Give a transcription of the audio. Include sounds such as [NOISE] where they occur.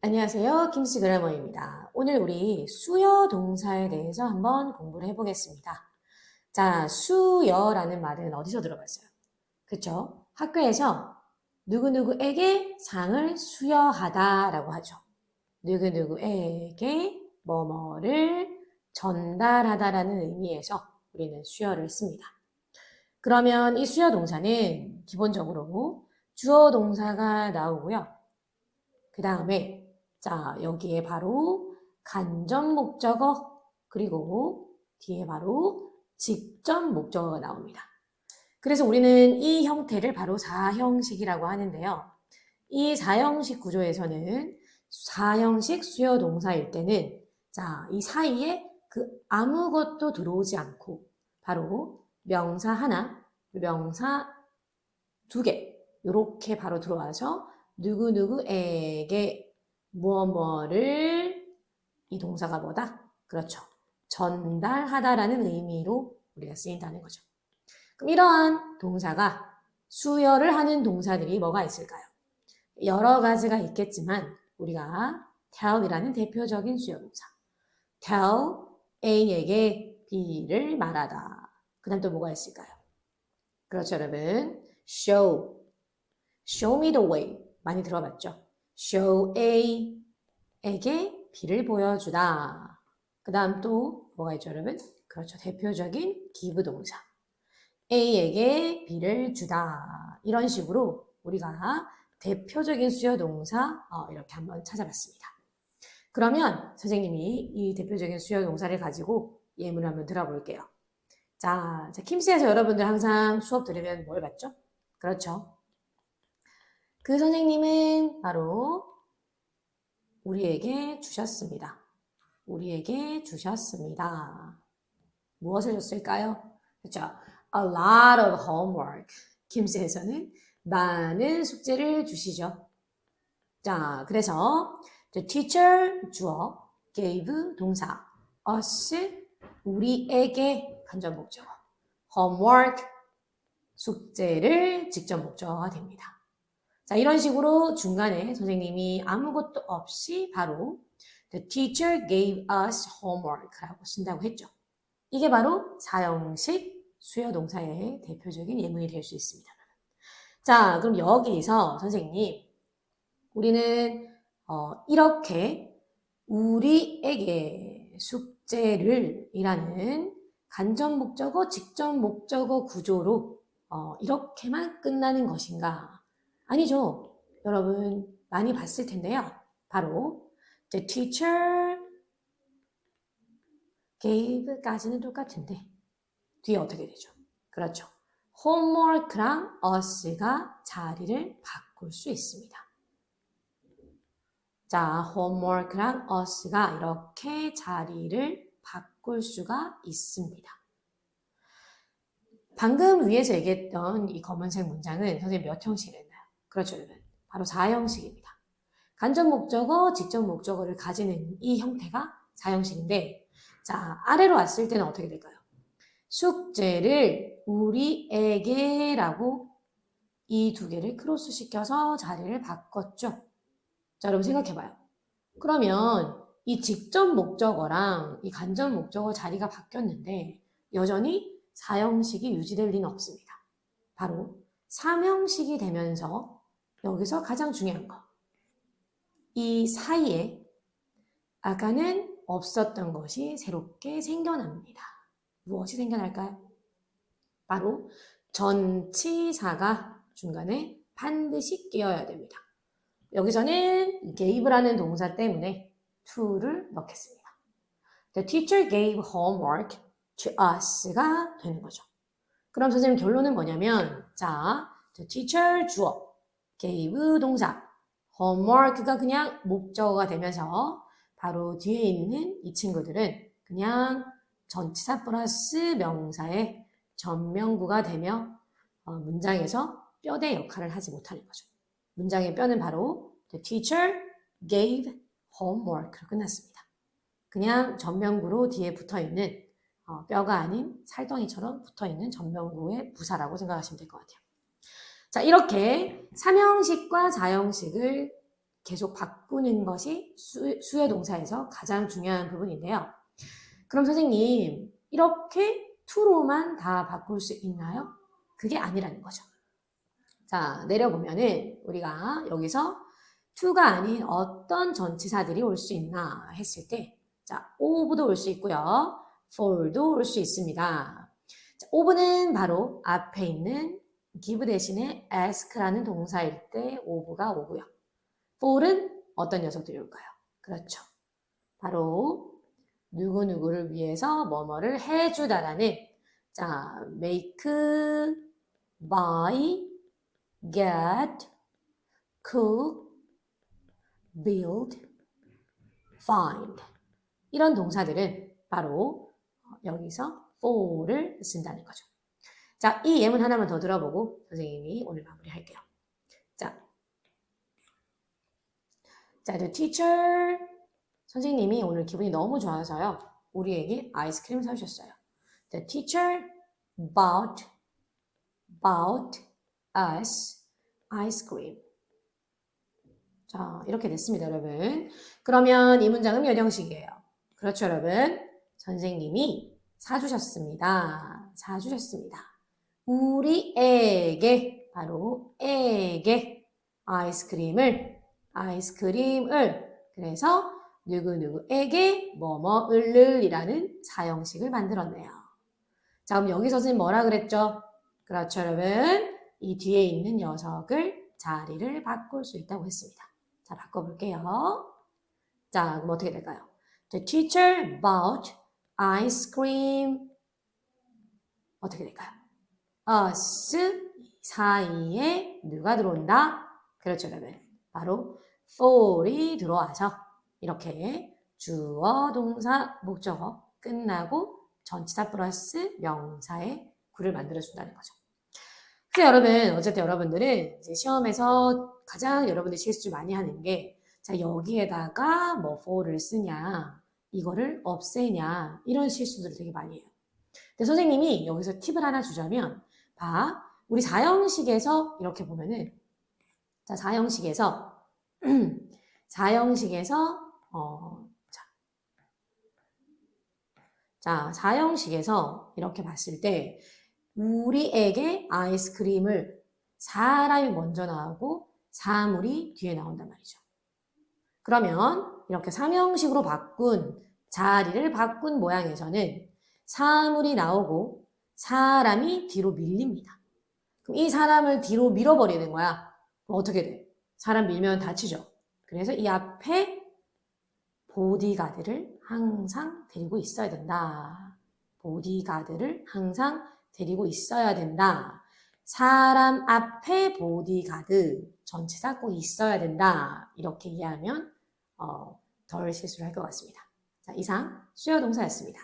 안녕하세요. 김씨 그래머입니다. 오늘 우리 수여 동사에 대해서 한번 공부를 해보겠습니다. 자, 수여라는 말은 어디서 들어봤어요? 그쵸? 학교에서 누구누구에게 상을 수여하다라고 하죠. 누구누구에게 뭐뭐를 전달하다라는 의미에서 우리는 수여를 씁니다. 그러면 이 수여 동사는 기본적으로 주어 동사가 나오고요. 그 다음에 자 여기에 바로 간접 목적어 그리고 뒤에 바로 직접 목적어가 나옵니다. 그래서 우리는 이 형태를 바로 사형식이라고 하는데요. 이 사형식 구조에서는 사형식 수요 동사일 때는 자, 이 사이에 그 아무것도 들어오지 않고 바로 명사 하나, 명사 두 개, 이렇게 바로 들어와서 누구누구에게 무엇 뭐를 이 동사가 뭐다? 그렇죠. 전달하다라는 의미로 우리가 쓰인다는 거죠. 그럼 이러한 동사가 수여를 하는 동사들이 뭐가 있을까요? 여러 가지가 있겠지만 우리가 tell이라는 대표적인 수여 동사. tell A에게 B를 말하다. 그 다음 또 뭐가 있을까요? 그렇죠, 여러분. show. show me the way. 많이 들어봤죠? Show A에게 B를 보여주다. 그 다음 또 뭐가 있죠, 여러분? 그렇죠. 대표적인 give 동사. A에게 B를 주다. 이런 식으로 우리가 대표적인 수요 동사 어, 이렇게 한번 찾아봤습니다. 그러면 선생님이 이 대표적인 수요 동사를 가지고 예문을 한번 들어볼게요. 자, 자 킴스에서 여러분들 항상 수업 들으면 뭘 봤죠? 그렇죠. 그 선생님은 바로 우리에게 주셨습니다. 우리에게 주셨습니다. 무엇을 줬을까요? 그렇죠. A lot of homework. 김스에서는 많은 숙제를 주시죠. 자, 그래서 the teacher 주어, gave 동사, us 우리에게 간접 목적어, homework 숙제를 직접 목적어가 됩니다. 자, 이런 식으로 중간에 선생님이 아무것도 없이 바로 the teacher gave us homework라고 쓴다고 했죠. 이게 바로 사형식 수요 동사의 대표적인 예문이 될 수 있습니다. 자, 그럼 여기서 선생님, 우리는 어, 이렇게 우리에게 숙제를 이라는 간접 목적어, 직접 목적어 구조로 어, 이렇게만 끝나는 것인가? 아니죠. 여러분 많이 봤을 텐데요. 바로 the teacher gave까지는 똑같은데 뒤에 어떻게 되죠? 그렇죠. homework랑 us가 자리를 바꿀 수 있습니다. 자, homework랑 us가 이렇게 자리를 바꿀 수가 있습니다. 방금 위에서 얘기했던 이 검은색 문장은 선생님 몇 했나요? 그렇죠, 여러분. 바로 4형식입니다. 간접 목적어, 직접 목적어를 가지는 이 형태가 4형식인데, 자, 아래로 왔을 때는 어떻게 될까요? 숙제를 우리에게라고 이 두 개를 크로스 시켜서 자리를 바꿨죠. 자, 여러분 생각해봐요. 그러면 이 직접 목적어랑 이 간접 목적어 자리가 바뀌었는데 여전히 사형식이 유지될 리는 없습니다. 바로 삼형식이 되면서 여기서 가장 중요한 거. 이 사이에 아까는 없었던 것이 새롭게 생겨납니다. 무엇이 생겨날까요? 바로 전치사가 중간에 반드시 끼어야 됩니다. 여기서는 gave라는 동사 때문에 to를 넣겠습니다. The teacher gave homework to us가 되는 거죠. 그럼 선생님 결론은 뭐냐면 자, the teacher 주어, gave 동사, homework가 그냥 목적어가 되면서 바로 뒤에 있는 이 친구들은 그냥 전치사 플러스 명사의 전명구가 되며 어, 문장에서 뼈대 역할을 하지 못하는 거죠. 문장의 뼈는 바로 the teacher gave homework로 끝났습니다. 그냥 전명구로 뒤에 붙어 있는 어, 뼈가 아닌 살덩이처럼 붙어 있는 전명구의 부사라고 생각하시면 될 것 같아요. 자, 이렇게 3형식과 4형식을 계속 바꾸는 것이 수, 수요 동사에서 가장 중요한 부분인데요. 그럼 선생님, 이렇게 to로만 다 바꿀 수 있나요? 그게 아니라는 거죠. 자, 내려보면은 우리가 여기서 to가 아닌 어떤 전치사들이 올 수 있나 했을 때, 자, of도 올 수 있고요. for도 올 수 있습니다. 자, of는 바로 앞에 있는 give 대신에 ask라는 동사일 때 of가 오고요. for은 어떤 녀석들이 올까요? 그렇죠. 바로 누구누구를 위해서 뭐뭐를 해주다라는 자, make, buy, get, cook, build, find 이런 동사들은 바로 여기서 for를 쓴다는 거죠. 자, 이 예문 하나만 더 들어보고 선생님이 오늘 마무리할게요. 자, 자, the teacher 선생님이 오늘 기분이 너무 좋아서요. 우리에게 아이스크림 사주셨어요. The teacher bought bought us ice cream. 자, 이렇게 됐습니다, 여러분. 그러면 이 문장은 몇 형식이에요? 그렇죠, 여러분. 선생님이 사주셨습니다. 사주셨습니다. 우리에게, 바로 에게 아이스크림을, 아이스크림을, 그래서 누구누구에게 뭐뭐을을이라는 사형식을 만들었네요. 자, 그럼 여기서 선생님 뭐라 그랬죠? 그렇죠, 여러분. 이 뒤에 있는 녀석을 자리를 바꿀 수 있다고 했습니다. 자, 바꿔볼게요. 자, 그럼 어떻게 될까요? The teacher bought ice cream. 어떻게 될까요? Us 사이에 누가 들어온다? 그렇죠, 여러분. 바로 for이 들어와서 이렇게 주어, 동사, 목적어 끝나고 전치사 플러스 명사의 구를 만들어준다는 거죠. 그래서 여러분, 어쨌든 여러분들은 이제 시험에서 가장 여러분들 실수 많이 하는 게, 자, 여기에다가 뭐 for를 쓰냐, 이거를 없애냐, 이런 실수들을 되게 많이 해요. 근데 선생님이 여기서 팁을 하나 주자면, 봐. 우리 사형식에서 이렇게 보면은, 자, 사형식에서, 사형식에서, [CLEARS THROAT] 어, 자, 자, 사형식에서 이렇게 봤을 때, 우리에게 아이스크림을 사람이 먼저 나오고 사물이 뒤에 나온단 말이죠. 그러면 이렇게 삼형식으로 바꾼 자리를 바꾼 모양에서는 사물이 나오고 사람이 뒤로 밀립니다. 그럼 이 사람을 뒤로 밀어버리는 거야. 어떻게 돼? 사람 밀면 다치죠. 그래서 이 앞에 보디가드를 항상 데리고 있어야 된다. 보디가드를 항상 데리고 있어야 된다. 사람 앞에 보디가드 전체사 꼭 있어야 된다. 이렇게 이해하면 어, 덜 실수를 할 것 같습니다. 자, 이상 수요 동사였습니다.